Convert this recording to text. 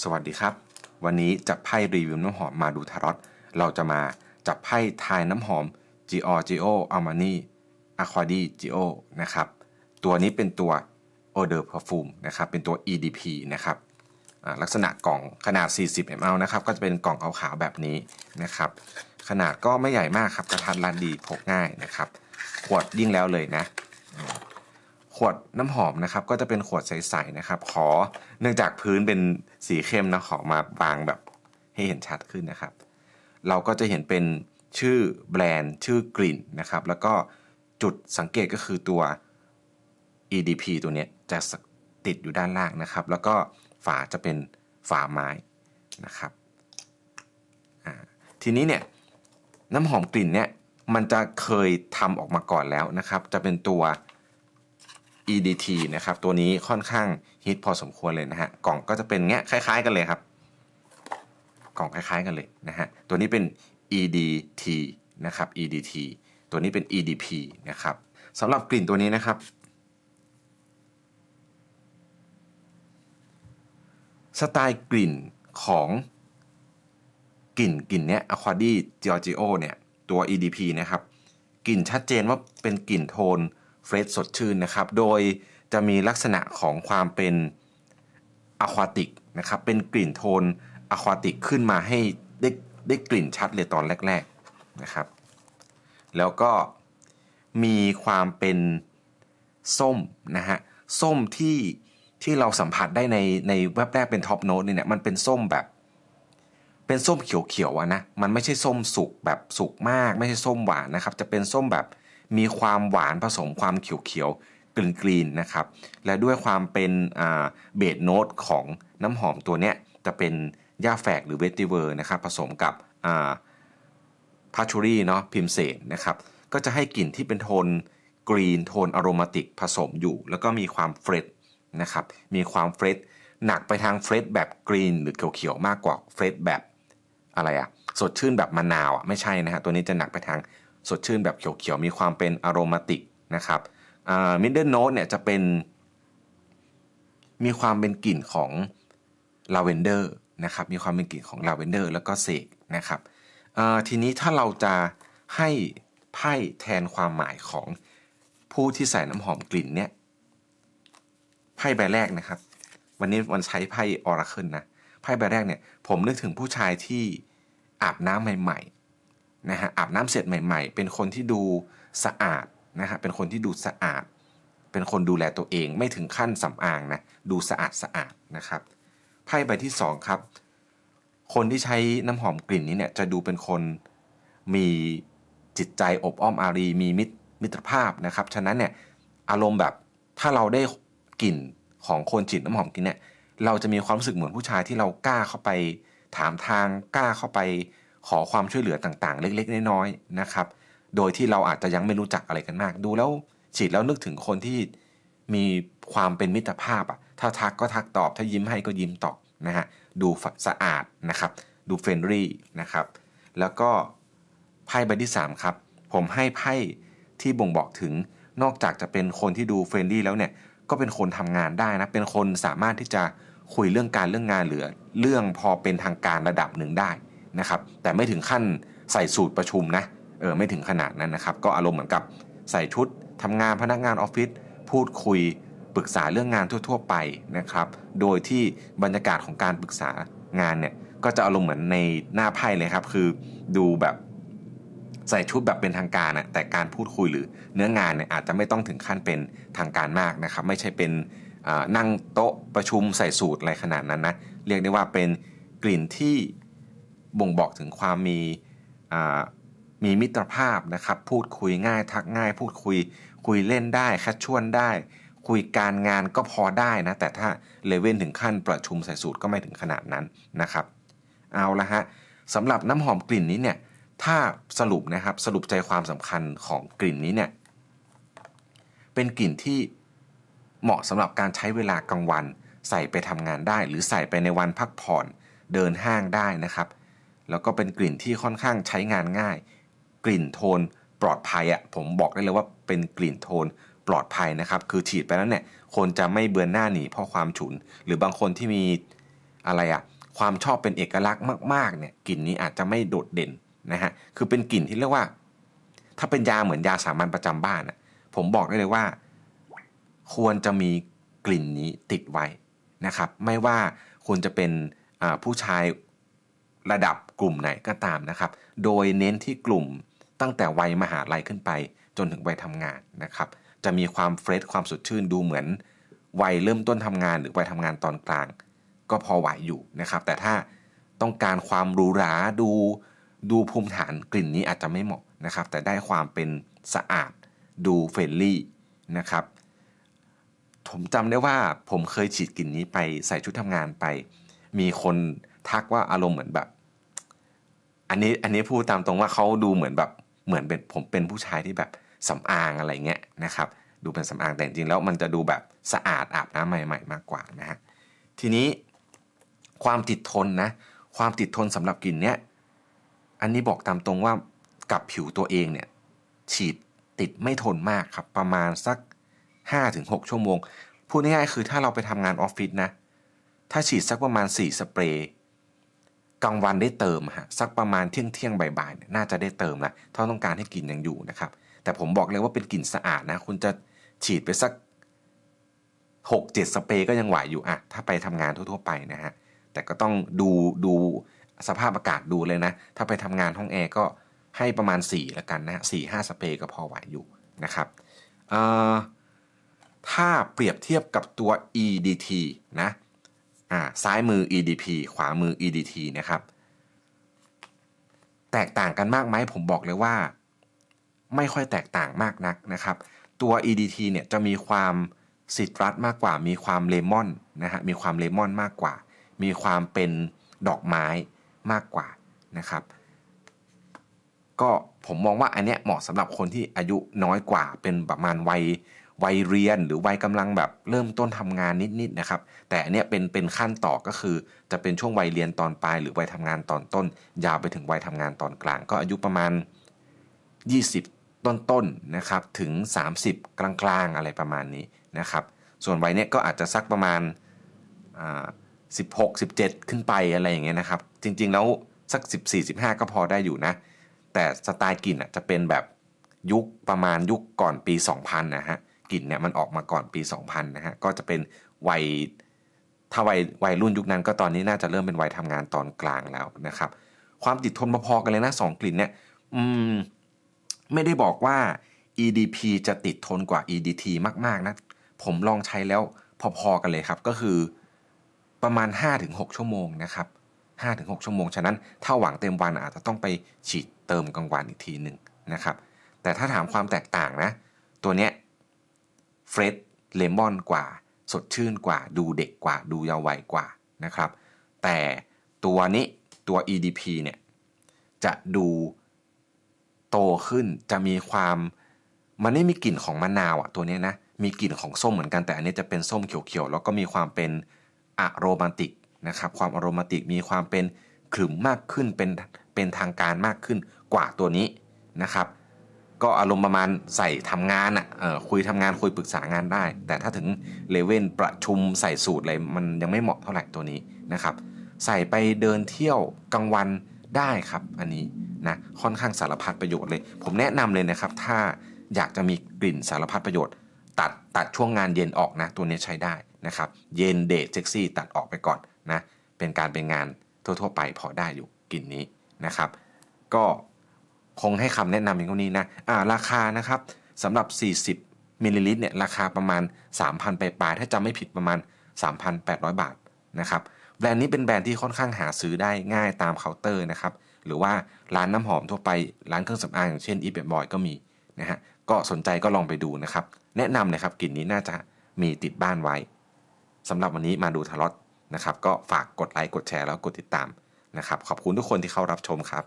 สวัสดีครับ วันนี้จับไพ่รีวิวน้ำหอมมาดูทารอตเราจะมาจับไพ่ทายน้ำหอม Giorgio Armani Acqua Gio นะครับ ตัวนี้เป็นตัว Eau de Parfum นะครับ เป็นตัว EDP นะครับลักษณะกล่องขนาด 40 ml นะครับ ก็จะเป็นกล่องขาวๆแบบนี้นะครับ ขนาดก็ไม่ใหญ่มากครับ กระทัดรัดดีพกง่ายนะครับ ขวดยิ่งแล้วเลยนะ วดน้ำหอมนะครับก็จะเป็นขวดใสๆนะครับ ขอเนื่องจากพื้นเป็นสีเข้มนะขอมาบางแบบให้เห็นชัดขึ้นนะครับ เราก็จะเห็นเป็นชื่อแบรนด์ชื่อกลิ่นนะครับ แล้วก็จุดสังเกตก็คือตัว EDP ตัวเนี้ยจะติดอยู่ด้านล่างนะครับ แล้วก็ฝาจะเป็นฝาไม้นะครับทีนี้เนี่ยน้ำหอมกลิ่นเนี่ยมันจะเคยทำออกมาก่อนแล้วนะครับ จะเป็นตัว EDT นะครับตัวนี้ค่อนข้างฮิตพอสมควรเลยนะฮะกล่องก็จะเป็นเงี้ยคล้าย ๆ กันเลยครับ กล่องคล้าย ๆ กันเลยนะฮะตัวนี้เป็น EDT นะครับ EDT ตัวนี้เป็น EDP นะครับสำหรับกลิ่นตัวนี้นะครับ สไตล์กลิ่นของกลิ่นกลิ่นเนี้ย Aquadi Giorgio เนี่ยตัว EDP นะครับกลิ่นชัดเจนว่าเป็นกลิ่นโทน เฟรชสดชื่นนะครับ โดยจะมีลักษณะของความเป็นอะควาติกนะครับ เป็นกลิ่นโทนอะควาติกขึ้นมาให้ได้ได้กลิ่นชัดเลยตอนแรกๆนะครับ แล้วก็มีความเป็นส้มนะฮะ ส้มที่ที่เราสัมผัสได้ในในแวบแรกเป็นท็อปโน้ตเนี่ยมันเป็นส้มแบบเป็นส้มเขียวๆอะนะ มันไม่ใช่ส้มสุกแบบสุกมาก ไม่ใช่ส้มหวานนะครับ จะเป็นส้มแบบ มีความหวานผสมความเขียวๆกรีนๆนะครับ และด้วยความเป็นเบสโนตของน้ำหอมตัวเนี้ยจะเป็นหญ้าแฝกหรือเวติเวอร์นะครับผสมกับพาชูรี่เนาะพิมเซนนะครับ ก็จะให้กลิ่นที่เป็นโทนกรีนโทนอโรมาติกผสมอยู่ แล้วก็มีความเฟรชนะครับมีความเฟรชหนักไปทางเฟรชแบบกรีนหรือเขียวๆมากกว่าเฟรชแบบอะไรอะสดชื่นแบบมะนาวอะไม่ใช่นะฮะตัวนี้จะหนักไปทาง สดชื่นแบบเขียวๆ มีความเป็นอโรมาติกนะครับมิดเดิลโน e เนี่ยจะเป็น มีความเป็นกลิ่นของลาเวนเดอร์นะครับ มีความเป็นกลิ่นของลาเวนเดอร์แล้วก็เสกนะครับทีนี้ถ้าเราจะให้ไพ่แทนความหมายของผู้ที่ใส่น้ำหอมกลิ่นเนี่ยไพ่ใบแรกนะครับ วันนี้วันใช้ไพ่ออราเคิลนะไพ่ใบแรกเนี่ยผมนึกถึงผู้ชายที่อาบน้ำใหม่ นะฮะอาบน้ำเสร็จใหม่ ๆ เป็นคนที่ดูสะอาดนะฮะเป็นคนที่ดูสะอาด เป็นคนดูแลตัวเองไม่ถึงขั้นสำอางนะดูสะอาดสะอาดนะครับไพ่ใบที่2ครับคนที่ใช้น้ำหอมกลิ่นนี้เนี่ยจะดูเป็นคนมีจิตใจอบอ้อมอารี มีมิตรมิตรภาพนะครับ ฉะนั้นเนี่ยอารมณ์แบบถ้าเราได้กลิ่นของคนจิตน้ำหอมกลิ่นเนี่ยเราจะมีความรู้สึกเหมือนผู้ชายที่เรากล้าเข้าไปถามทางกล้าเข้าไป ขอความช่วยเหลือต่างๆ เล็กๆ น้อยๆนะครับ โดยที่เราอาจจะยังไม่รู้จักอะไรกันมาก ดูแล้วฉีดแล้วนึกถึงคนที่มีความเป็นมิตรภาพอะถ้าทักก็ทักตอบ ถ้ายิ้มให้ก็ยิ้มตอบนะฮะดูสะอาดนะครับ ดูเฟรนลี่นะครับ แล้วก็ไพ่ใบที่3ครับผมให้ไพ่ที่บ่งบอกถึงนอกจากจะเป็นคนที่ดูเฟรนลี่แล้วเนี่ยก็เป็นคนทำงานได้นะ เป็นคนสามารถที่จะคุยเรื่องการเรื่องงานหรือ เรื่องพอเป็นทางการระดับหนึ่งได้ นะครับแต่ไม่ถึงขั้นใส่สูตรประชุมนะเออไม่ถึงขนาดนั้นนะครับก็อารมณ์เหมือนกับใส่ชุดทำงานพนักงานออฟฟิศพูดคุยปรึกษาเรื่องงานทั่ว ๆ ไปนะครับ โดยที่บรรยากาศของการปรึกษางานเนี่ยก็จะอารมณ์เหมือนในหน้าไพ่เลยครับ คือดูแบบใส่ชุดแบบเป็นทางการนะแต่การพูดคุยหรือเนื้องานเนี่ยอาจจะไม่ต้องถึงขั้นเป็นทางการมากนะครับ ไม่ใช่เป็นนั่งโต๊ะประชุมใส่สูตรอะไรขนาดนั้นนะ เรียกได้ว่าเป็นกลิ่นที่ บ่งบอกถึงความมีมีมิตรภาพนะครับ พูดคุยง่ายทักง่าย พูดคุยคุยเล่นได้คัดชวนได้ คุยการงานก็พอได้นะ แต่ถ้าเลเว่นถึงขั้นประชุมใส่สูตรก็ไม่ถึงขนาดนั้นนะครับ เอาละฮะสำหรับน้ำหอมกลิ่นนี้เนี่ยถ้าสรุปนะครับสรุปใจความสำคัญของกลิ่นนี้เนี่ยเป็นกลิ่นที่เหมาะสำหรับการใช้เวลากลางวัน ใส่ไปทำงานได้ หรือใส่ไปในวันพักผ่อนเดินห้างได้นะครับ แล้วก็เป็นกลิ่นที่ค่อนข้างใช้งานง่าย กลิ่นโทนปลอดภัยอะ่ะผมบอกได้เลยว่าเป็นกลิ่นโทนปลอดภัยนะครับ คือฉีดไปแล้วเนี่ยคนจะไม่เบือนหน้าหนีเพราะความฉุน หรือบางคนที่มีอะไรอะความชอบเป็นเอกลักษณ์มากๆเนี่ยกลิ่นนี้อาจจะไม่โดดเด่นนะฮะคือเป็นกลิ่นที่เรียกว่า ถ้าเป็นยาเหมือนยาสามัญประจำบ้านอะผมบอกได้เลยว่า ควรจะมีกลิ่นนี้ติดไว้นะครับ ไม่ว่าคุณจะเป็นผู้ชายระดับ กลุ่มไหนก็ตามนะครับ โดยเน้นที่กลุ่มตั้งแต่วัยมหาลัยขึ้นไป จนถึงวัยทำงานนะครับ จะมีความเฟรชความสดชื่นดูเหมือน วัยเริ่มต้นทำงานหรือวัยทำงานตอนกลาง ก็พอไหวอยู่นะครับ แต่ถ้าต้องการความหรูหราดู ดูภูมิฐานกลิ่นนี้อาจจะไม่เหมาะนะครับ แต่ได้ความเป็นสะอาดดูเฟรนลี่นะครับผมจำได้ว่าผมเคยฉีดกลิ่นนี้ไปใส่ชุดทำงานไป มีคนทักว่าอารมณ์เหมือนแบบ อันนี้อันนี้พูดตามตรงว่าเขาดูเหมือนแบบเหมือนเป็นผมเป็นผู้ชายที่แบบสำอางอะไรเงี้ยนะครับ ดูเป็นสำอางแต่จริงแล้วมันจะดูแบบสะอาดอาบน้ำใหม่ ๆ มากกว่านะฮะทีนี้ความติดทนนะความติดทนสำหรับกลิ่นเนี้ยอันนี้บอกตามตรงว่ากับผิวตัวเองเนี่ยฉีดติดไม่ทนมากครับประมาณสัก 5-6 ชั่วโมง พูดง่ายๆคือถ้าเราไปทำงานออฟฟิศนะ ถ้าฉีดสักประมาณ 4 สเปรย์ กลางวันได้เติมฮะสักประมาณเที่ยงเที่ยงบ่ายๆน่าจะได้เติมละถ้าต้องการให้กลิ่นยังอยู่นะครับ แต่ผมบอกเลยว่าเป็นกลิ่นสะอาดนะ คุณจะฉีดไปสัก 6-7 สเปรย์ก็ยังไหวอยู่อะถ้าไปทำงานทั่วๆไปนะฮะแต่ก็ต้องดูดูสภาพอากาศดูเลยนะ ถ้าไปทำงานห้องแอร์ก็ให้ประมาณ4แล้วกันนะฮะสี่ห้าสเปรย์ก็พอไหวอยู่นะครับถ้าเปรียบเทียบกับตัว EDT นะ อ่าซ้ายมือ EDP ขวามือ EDT นะครับ แตกต่างกันมากไหมผมบอกเลยว่า ไม่ค่อยแตกต่างมากนักนะครับ ตัว EDT เนี่ยจะมีความซิตรัสมากกว่า มีความเลมอนนะฮะมีความเลมอนมากกว่า มีความเป็นดอกไม้มากกว่านะครับ ก็ผมมองว่าอันเนี้ยเหมาะสำหรับคนที่อายุน้อยกว่าเป็นประมาณวัย วัยเรียนหรือวัยกำลังแบบเริ่มต้นทำงานนิดๆนะครับ แต่อันเนี้ยเป็นเป็นขั้นต่อก็คือ จะเป็นช่วงวัยเรียนตอนปลายหรือวัยทำงานตอนต้น ยาวไปถึงวัยทำงานตอนกลาง ก็อายุประมาณ 20 ต้นๆนะครับถึง 30 กลางๆอะไรประมาณนี้นะครับส่วนวัยเนี้ยก็อาจจะสักประมาณอ่า16 17 ขึ้นไปอะไรอย่างเงี้ยนะครับ จริงๆแล้วสัก 14 15 ก็พอได้อยู่นะ แต่สไตล์กลิ่นอะจะเป็นแบบยุคประมาณยุคก่อนปี 2000 นะฮะ กลิ่นเนี่ยมันออกมาก่อนปี 2000 นะฮะ ก็จะเป็นวัยถ้าวัยวัยรุ่นยุคนั้นก็ตอนนี้น่าจะเริ่มเป็นวัยทำงานตอนกลางแล้วนะครับ ความติดทนพอๆกันเลยนะสองกลิ่นเนี่ยอืมไม่ได้บอกว่า EDP จะติดทนกว่า EDT มากๆนะ ผมลองใช้แล้วพอๆกันเลยครับ ก็คือประมาณ 5-6 ชั่วโมงนะครับ5-6 ชั่วโมง ฉะนั้นถ้าหวังเต็มวันอาจจะต้องไปฉีดเติมกลางวันอีกทีหนึ่งนะครับ แต่ถ้าถามความแตกต่างนะ ตัวเนี้ย เฟรชเลมอนกว่า สดชื่นกว่า ดูเด็กกว่า ดูเยาว์วัยกว่านะครับ แต่ตัวนี้ตัว EDP เนี่ยจะดูโตขึ้นจะมีความมันไม่มีกลิ่นของมะนาวอะตัวนี้นะ มีกลิ่นของส้มเหมือนกันแต่อันนี้จะเป็นส้มเขียวๆ แล้วก็มีความเป็นอะโรมาติกนะครับ ความอะโรมาติกมีความเป็นขรึมมากขึ้นเป็นเป็นทางการมากขึ้นกว่าตัวนี้นะครับ ก็อารมณ์ประมาณใส่ทำงานอะคุยทำงานคุยปรึกษางานได้ แต่ถ้าถึงเลเวลประชุมใส่สูตรอะไรมันยังไม่เหมาะเท่าไหร่ตัวนี้นะครับ ใส่ไปเดินเที่ยวกลางวันได้ครับอันนี้นะค่อนข้างสารพัดประโยชน์เลย ผมแนะนำเลยนะครับ ถ้าอยากจะมีกลิ่นสารพัดประโยชน์ ตัดตัดช่วงงานเย็นออกนะ ตัวนี้ใช้ได้นะครับ เย็นเดทเซ็กซี่ตัดออกไปก่อนนะ เป็นการเป็นงานทั่ว ๆ ไปพอได้อยู่กลิ่นนี้นะครับ ก็ คงให้คำแนะนำเพียงเท่านี้นะอ่าราคานะครับสำหรับ 40มิลลิลิตรเนี่ยราคาประมาณ 3,000ไปปลายถ้าจำไม่ผิดประมาณ 3,800 บาทนะครับแบรนด์นี้เป็นแบรนด์ที่ค่อนข้างหาซื้อได้ง่ายตามเคาน์เตอร์นะครับหรือว่าร้านน้ำหอมทั่วไปร้านเครื่องสำอางอย่างเช่นอีเบบอยก็มีนะฮะก็สนใจก็ลองไปดูนะครับแนะนำเลยครับกลิ่นนี้น่าจะมีติดบ้านไว้สำหรับวันนี้มาดูทารอตนะครับก็ฝากกดไลค์กดแชร์แล้วกดติดตามนะครับขอบคุณทุกคนที่เข้ารับชมครับ